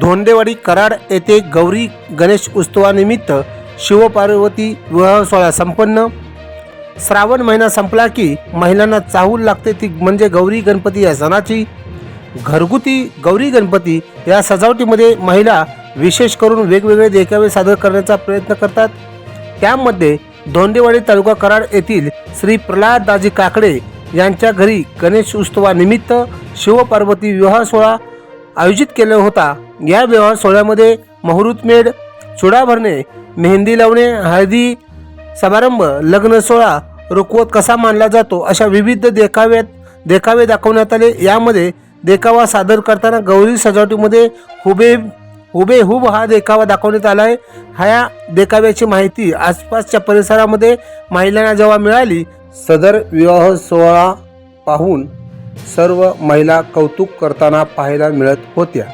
धोंडेवाडी कराड येथे गौरी गणेश उत्सवानिमित्त शिवपार्वती विवाह सोहळा संपन्न. श्रावण महिना संपला की महिलांना चाहूल लागते ती म्हणजे गौरी गणपती या सणाची. घरगुती गौरी गणपती या सजावटीमध्ये महिला विशेष करून वेगवेगळे देखावे सादर करण्याचा प्रयत्न करतात. त्यामध्ये धोंडेवाडी तालुका कराड येथील श्री प्रल्हाददाजी काकडे यांच्या घरी गणेश उत्सवानिमित्त शिवपार्वती विवाह सोहळा आयोजित केला होता. या विवाह सोहळ्यामध्ये मुहूर्तमेढ चुडा भरणे मेहंदी लावणे हळदी समारंभ लग्न सोहळा रुखवत कसा मानला जातो अशा विविध देखाव्यात देखावे दाखवण्यात आले. यामध्ये देखावा सादर करताना गौरी सजावटीमध्ये हुबे हुबेहूब हा देखावा दाखवण्यात आला आहे. ह्या देखाव्याची माहिती आसपासच्या परिसरामध्ये महिलांना जेव्हा मिळाली सदर विवाह सोहळा पाहून सर्व महिला कौतुक करताना पाहायला मिळत होत्या.